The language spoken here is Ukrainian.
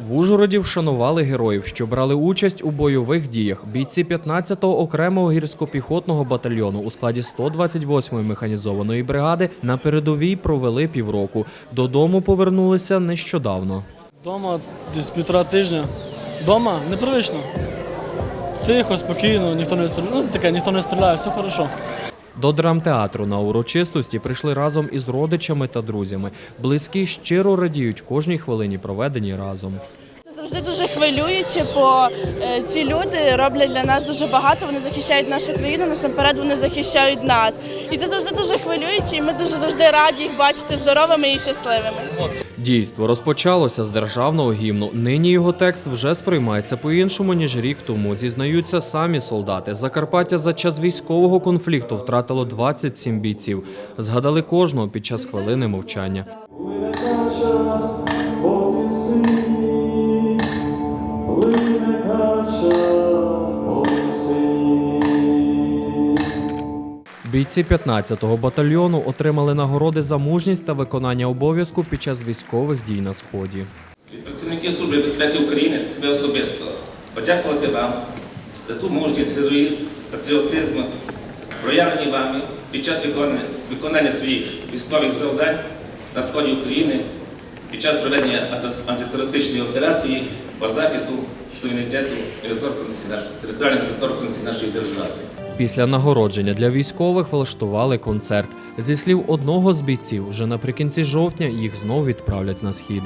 В Ужгороді вшанували героїв, що брали участь у бойових діях. Бійці 15-го окремого гірсько-піхотного батальйону у складі 128-ї механізованої бригади на передовій провели півроку. Додому повернулися нещодавно. Дома десь півтора тижня. Дома непривично. Тихо, спокійно, ніхто не стріляє. Ну таке, ніхто не стріляє, все хорошо. До драмтеатру на урочистості прийшли разом із родичами та друзями. Близькі щиро радіють кожній хвилині, проведені разом. Завжди дуже хвилююче, бо е, ці люди роблять для нас дуже багато. Вони захищають нашу країну. Насамперед вони захищають нас. І це завжди дуже хвилююче. І ми дуже завжди раді їх бачити здоровими і щасливими. Дійство розпочалося з державного гімну. Нині його текст вже сприймається по-іншому ніж рік тому. Зізнаються самі солдати. Закарпаття за час військового конфлікту втратило 27 бійців. Згадали кожного під час хвилини мовчання. Бійці 15-го батальйону отримали нагороди за мужність та виконання обов'язку під час військових дій на сході. Від Служби безпеки України та себе особисто подякувати вам за ту мужність, героїзм, патріотизм, проявлені вами під час виконання, виконання своїх військових завдань на сході України під час проведення антитерористичної операції по захисту суверенітету територіальної недоторканності нашої держави. Після нагородження для військових влаштували концерт. Зі слів одного з бійців, вже наприкінці жовтня їх знов відправлять на схід.